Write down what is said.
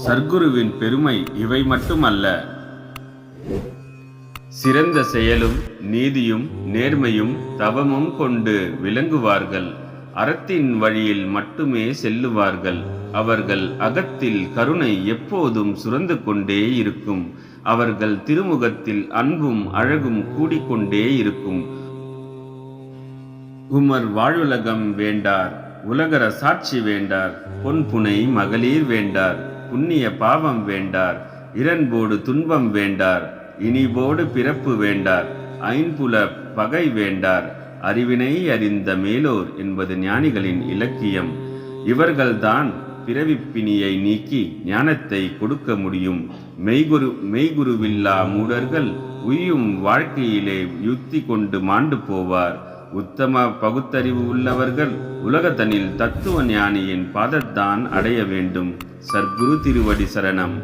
சர்க்குருவின் பெருமை இவை மட்டுமல்ல. சிறந்த செயலும் நீதியும் நேர்மையும் தவமும் கொண்டு விளங்குவார்கள். அறத்தின் வழியில் மட்டுமே செல்லுவார்கள். அவர்கள் அகத்தில் கருணை எப்போதும் சுரந்து கொண்டே இருக்கும். அவர்கள் திருமுகத்தில் அன்பும் அழகும் கூடிக்கொண்டே இருக்கும். உமர் வாழுலகம் வேண்டார். உலகர சாட்சி வேண்டார் பொன்புனை மகளிர் வேண்டார். புண்ணிய பாவம் வேண்டார். இரன்போடு துன்பம் வேண்டார். இனிபோடு பிறப்பு வேண்டார். ஐம்புல பகை வேண்டார். அறிவினை அறிந்த மேலோர் என்பது ஞானிகளின் இலக்கியம். இவர்கள்தான் பிறவிப்பிணியை நீக்கி ஞானத்தை கொடுக்க முடியும். மெய்குரு மெய்குருவில்லா மூடர்கள் உயும் வாழ்க்கையிலே யுக்தி கொண்டு மாண்டு போவார். உத்தம பகுத்தறிவு உள்ளவர்கள் உலகத்தனில் தத்துவ ஞானியின் பாதத்தான் அடைய வேண்டும். சர்க்குரு திருவடி சரணம்.